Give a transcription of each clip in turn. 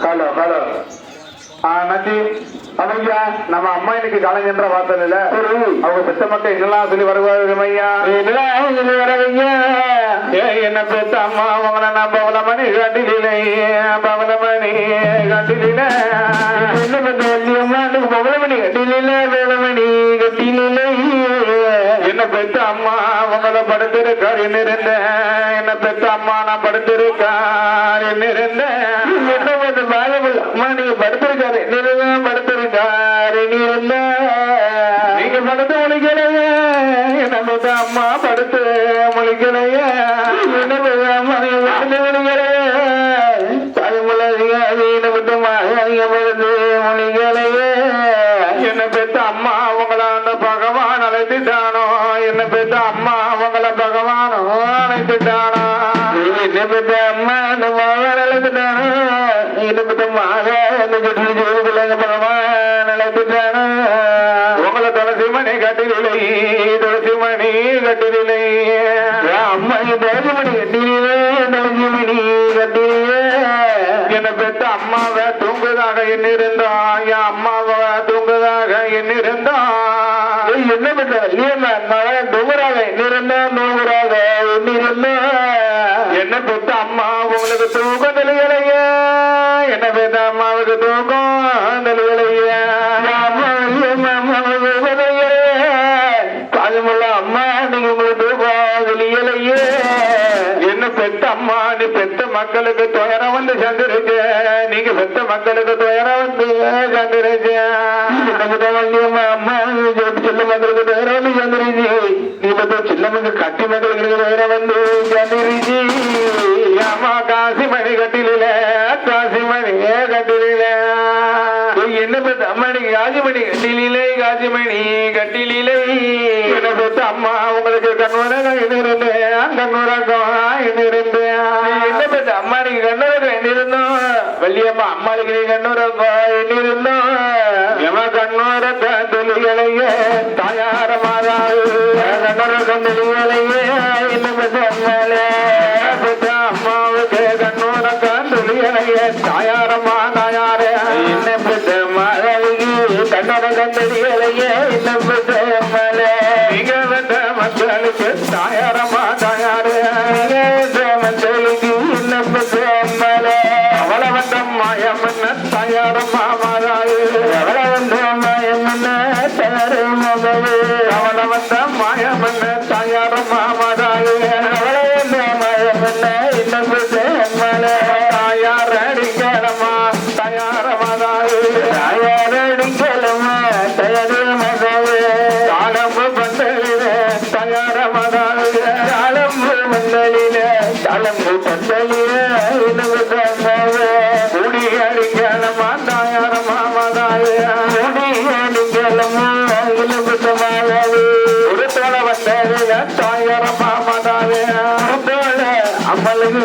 Hello hello நன்றி ஐயா நம்ம அம்மா இன்னைக்கு கலைஞன்ற வார்த்தை இல்ல அவங்க பெத்த மக்கள் என்னெல்லாம் சொல்லி வருவாங்க ஐயா? சொல்லி வரவங்க? ஏ என்ன பெத்த அம்மா? உங்களை நான் பவளமணி கண்டிலே பவளமணி கண்டிலே என்ன பெத்த வள்ளியம்மா எனக்கு பவளமணி கண்டிலே வேளமணி கட்டிலே என்ன பெத்த அம்மா? உங்களை படுத்திருக்கார் இருந்தேன் என்ன பெத்த அம்மா? நான் படுத்திருக்கார் அம்மா நீங்க படுத்திருக்காரு என்ன படுத்திருக்காரு நீ நீங்க படுத்து முழிக்கலையே என்ன அம்மா படுத்து முழிக்கலையே. அம்மா நீங்க படுத்து முழிக்கலையே. என்ன பெத்த படுத்து அம்மா அவங்கள அந்த பகவான் அழைத்துட்டானோ? என்ன பெத்த அம்மா அவங்கள பகவானோ அழைத்துட்டானோ? என்ன பெத்த அம்மா அந்த மகன் அழைத்துட்டானோ என்ன பெத்த மகன் ஜோதிலங்க பகவான் அழைத்துட்டானோ உங்களை துளசி மணி கட்டிலே துளசி மணி கட்டிலே அம்மா துளசி மணி கட்டிலே துளசி மணி கட்டிலே என்ன பெத்த அம்மாவை தூங்குதாக எண்ணிருந்தோம் என் அம்மாவை தூங்குதாக என்ன பெற்ற தூங்குறாங்க எண்ணிருந்தா தூங்குறாங்க எண்ணிருந்தா பெத்த அம்மா உங்களுக்கு தூக்கம் தெளியலையே என்ன பெத்த அம்மாவுக்கு தூக்கம் தெளியலையே அம்மா அம்மா நீங்க உங்களுக்கு தூக்கம் தெளியலையே என்ன பெத்த அம்மா நீ பெத்த மக்களுக்கு துயரம் வந்து சந்திருச்சு நீங்க பெத்த மக்களுக்கு துயரம் வந்து சந்திருச்சு அம்மா சின்ன மக்களுக்கு துயரம் வந்து சந்திருச்சு நீ பெத்த சின்ன மக்கள் கட்டி மக்களுக்கு துயரம் வந்து சந்திருச்சு காஜிமணி கட்டிலே காஜிமணி கட்டிலே என்ன பெத்த அம்மா உங்களுக்கு கண்வரகம் இருந்தேன் கண்வரகம் இருந்தேன் என்ன பெத்த நீங்க கண்ணுரகம் எண்ணிருந்தோம் வள்ளியம்மா அம்மாளுக்கு நீ கண்ணுரகம் எண்ணிருந்தோம் எவன் கண்ணுரக தொழிலைய தாயார மாதாவு கண்ணுரகம் தொழிலைய என்ன பெத்த அம்மாளே? பெத்த அம்மாவுக்கு கண்ணுரகம் தொழிலைய தாயார மக்களுக்கு தாயாரம்மா தாயாரே. நீங்க பெத்த மக்களுக்கு என்ன பெத்த அவள தாயாரம்மா மாறா தாளம்பு பந்தலில என்ன அம்மாவே குடி அடிக்கலம்மா தாயார மாதாவு தாயார மாதாவு ஒரு தோள அம்மளுக்கு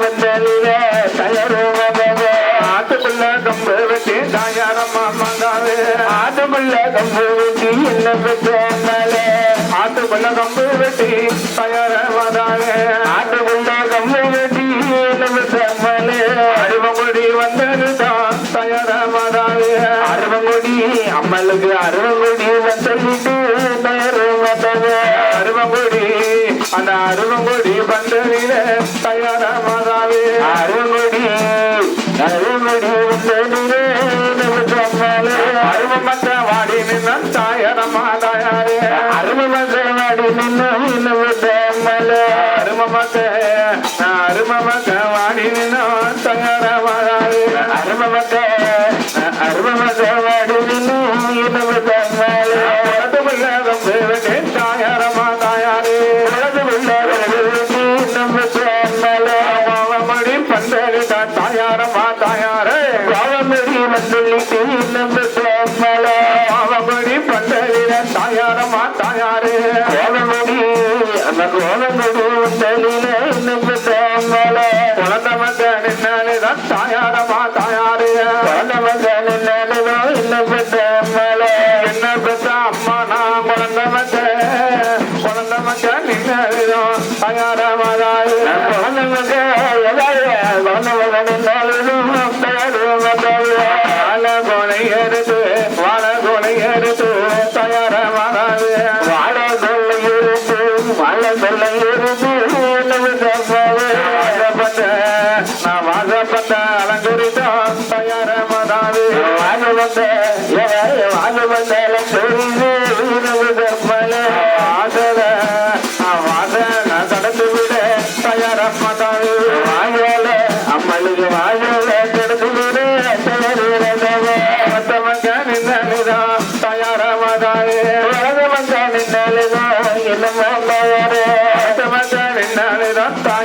வந்தலில தயார ஆட்டுக்குள்ள கம்பு வெட்டி தாயாரம்மா மாதாவே ஆட்டுக்குள்ள கம்பு என்ன ஆட்டுக்குள்ள கம்பு வெட்டி தயார மாதாவே அம்மளுக்கு அருவங்குடி வந்தலிட்டு தயார மாதாவே அருவங்குடி அந்த அருவங்குடி வந்ததில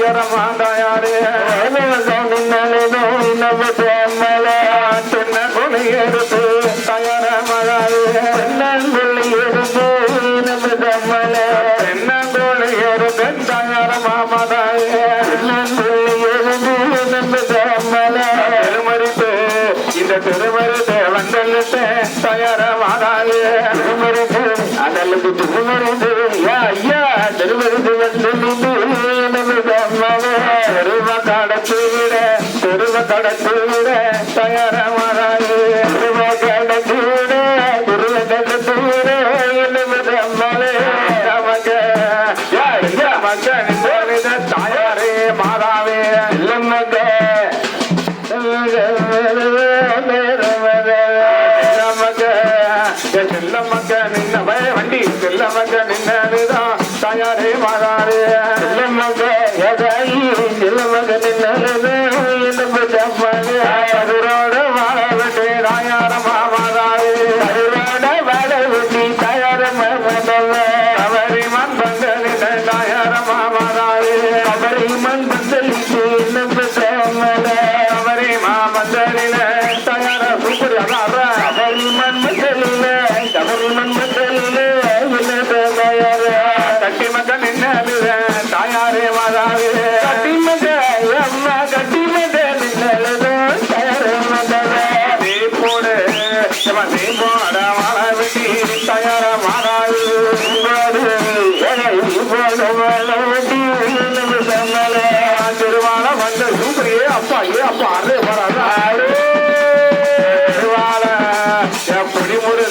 യരമാണ്ടായാരേ സൗന്ദര്യ அல்லது துகுமனது யா யா திருவருது வந்து நமது அம்மாவே அருவ கடத்து விட திருவ கடத்து விட தயாரமாராயே அருவ கடத்து விட திருவ கடத்து விட நமது அம்மாவே நமக்கு யா யா மக்கள்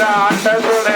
Atatürk'e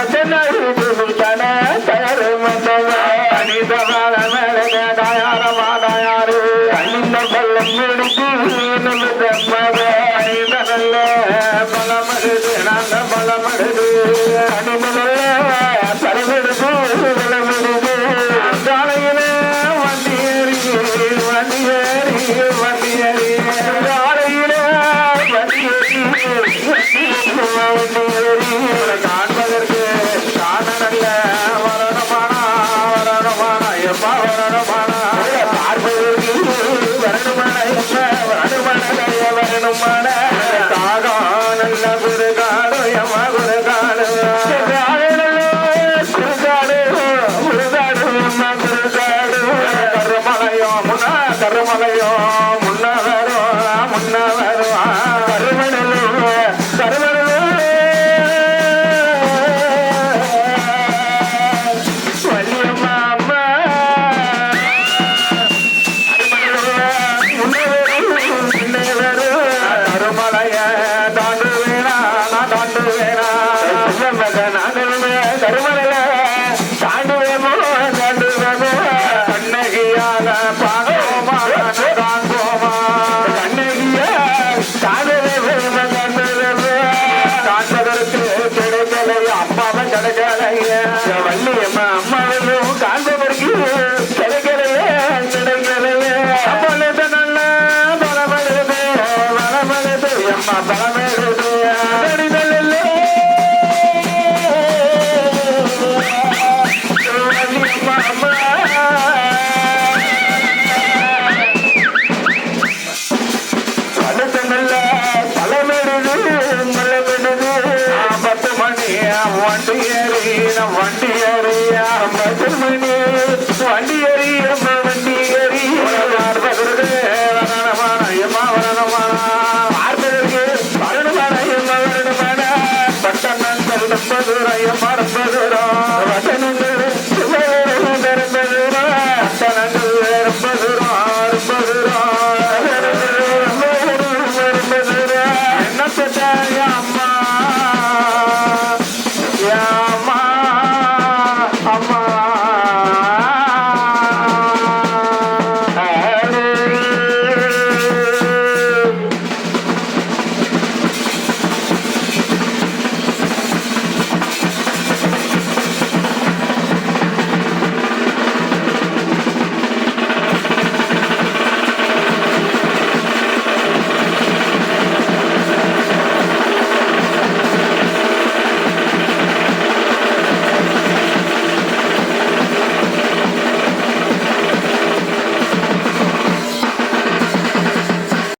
வண்டி ஏறி வண்டி ஏறி